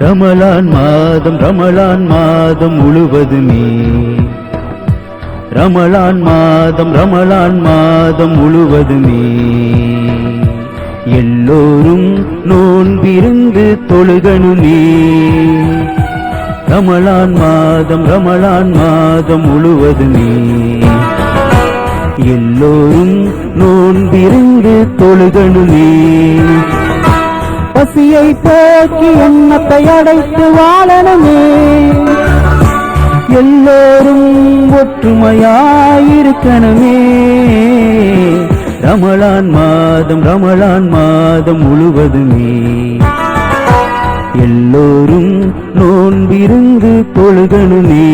ரமலான் மாதம் ரமலான் மாதம் முழுவதுமே. ரமலான் மாதம் ரமலான் மாதம் முழுவதுமே. எல்லோரும் நோன்பிருந்து தொழுகணுமே. ரமலான் மாதம் ரமலான் மாதம் முழுவதுமே. எல்லோரும் நோன்பிருந்து தொழுகணுமே. பசியை போக்கி எண்ணத்தை அடைத்து வாழணுமே. எல்லோரும் ஒற்றுமையாயிருக்கணுமே. ரமலான் மாதம் ரமலான் மாதம் முழுவதுமே. எல்லோரும் நோன்பிருந்து தொழுகணுமே.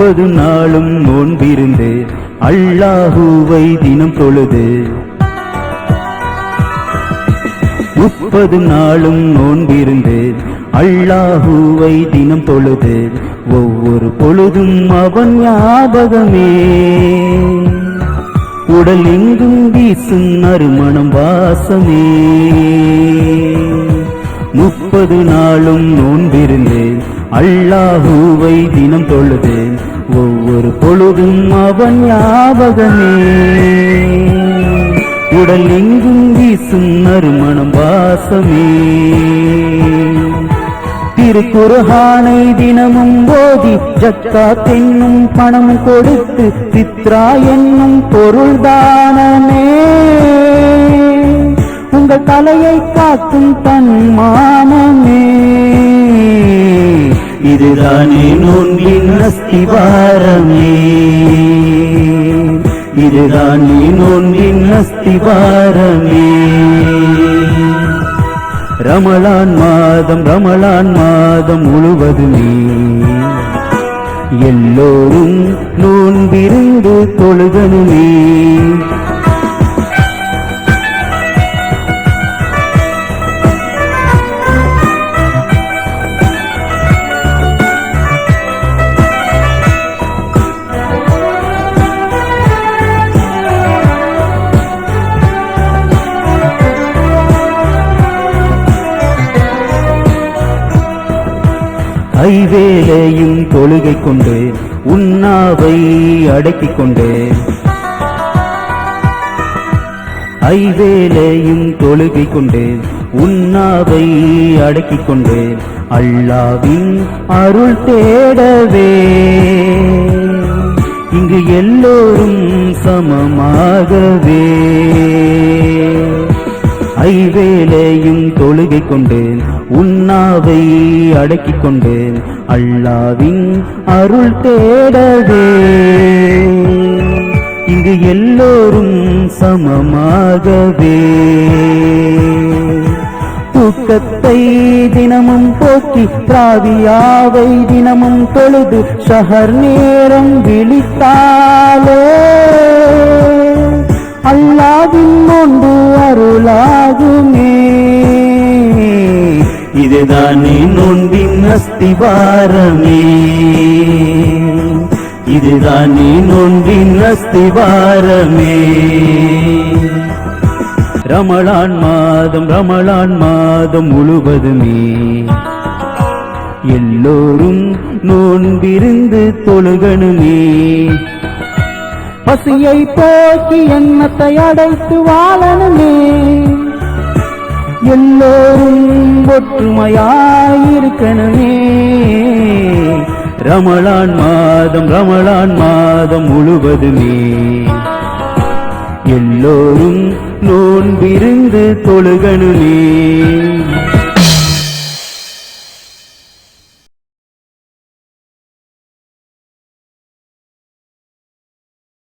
முப்பது நாளும் நோன்பிருந்து அல்லாஹுவை தினம் தொழுது. முப்பது நாளும் நோன்பிருந்து அல்லாஹுவை தினம் தொழுது. ஒவ்வொரு பொழுதும் அவன் ஞாபகமே. உடல் எங்கும் வீசும் நறுமணம் வாசமே. முப்பது நாளும் நோன்பிருந்து அல்லாஹுவை தினம் தொழுது. ஒவ்வொரு பொழுதும் அவன் ஞாபகமே. உடல் எங்கும் வீசும் நறுமணம் வாசமே. திருக்குருகானை தினமும் போதி ஜக்கா தென்னும் பணம் கொடுத்து சித்ரா என்னும் பொருள் தானமே. உங்கள் தலையை காக்கும் தன் மானமே. இதுதானே நோன்பின் அஸ்திவாரமே. இதுதானே நோன்பின் அஸ்திவாரமே. ரமலான் மாதம் ரமலான் மாதம் முழுவதுமே எல்லோரும் நோன்பிருந்து தொழுகணுமே ஐவேலையும் தொழுகை கொண்டு உண்ணாவை அடக்கிக் கொண்டு ஐவேலையும் தொழுகை கொண்டு உண்ணாவை அடக்கிக் கொண்டு அல்லாவின் அருள் தேடவே. இங்கு எல்லோரும் சமமாகவே. ஐவேலை அடக்கிக் கொண்டேன் உன்னாவை அடக்கிக் கொண்டேன் அல்லாவின் அருள் தேடவே. இங்கு எல்லோரும் சமமாகவே. தூக்கத்தை தினமும் போக்கி பிராவியாவை தினமும் தொழுது ஷஹர் நேரம் விழித்தாலே. இதுதானே நோன்பின் அஸ்திவாரமே. இதுதானே நோன்பின் அஸ்திவாரமே. ரமலான் மாதம் ரமலான் மாதம் முழுவதுமே எல்லோரும் நோன்பிருந்து தொழுகணுமே. பசியை போக்கி எண்ணத்தை அடைத்து வாழணுமே. எல்லோரும் ஒற்றுமையாயிருக்கணுமே. ரமலான் மாதம் ரமலான் மாதம் முழுவதுமே. எல்லோரும் நோன்பிருந்து தொழுகணுமே.